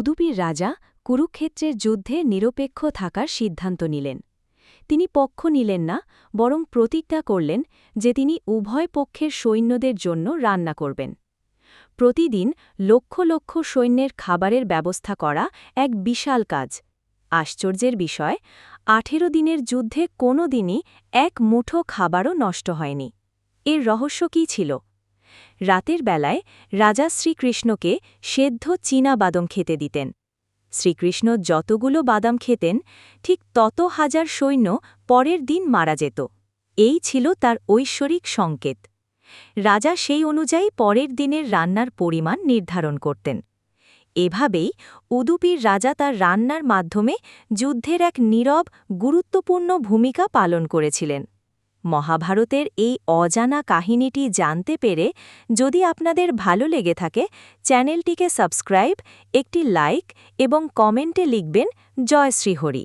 উদুপির রাজা কুরুক্ষেত্রের যুদ্ধে নিরপেক্ষ থাকার সিদ্ধান্ত নিলেন। তিনি পক্ষ নিলেন না, বরং প্রতিজ্ঞা করলেন যে তিনি উভয় পক্ষের সৈন্যদের জন্য রান্না করবেন। প্রতিদিন লক্ষ লক্ষ সৈন্যের খাবারের ব্যবস্থা করা এক বিশাল কাজ। আশ্চর্যের বিষয়, আঠেরো দিনের যুদ্ধে কোনো দিনই এক মুঠো খাবারও নষ্ট হয়নি। এর রহস্য কী ছিল? রাতের বেলায় রাজা শ্রীকৃষ্ণকে সেদ্ধ চীনা বাদম খেতে দিতেন। শ্রীকৃষ্ণ যতগুলো বাদাম খেতেন, ঠিক তত হাজার সৈন্য পরের দিন মারা যেত। এই ছিল তার ঐশ্বরিক সংকেত। রাজা সেই অনুযায়ী পরের দিনের রান্নার পরিমাণ নির্ধারণ করতেন। এভাবেই উদুপির রাজা তার রান্নার মাধ্যমে যুদ্ধের এক নীরব, গুরুত্বপূর্ণ ভূমিকা পালন করেছিলেন। মহাভারতের এই অজানা কাহিনীটি জানতে পেরে যদি আপনাদের ভালো লেগে থাকে, চ্যানেলটিকে সাবস্ক্রাইব, একটি লাইক এবং কমেন্টে লিখবেন জয় শ্রীহরি।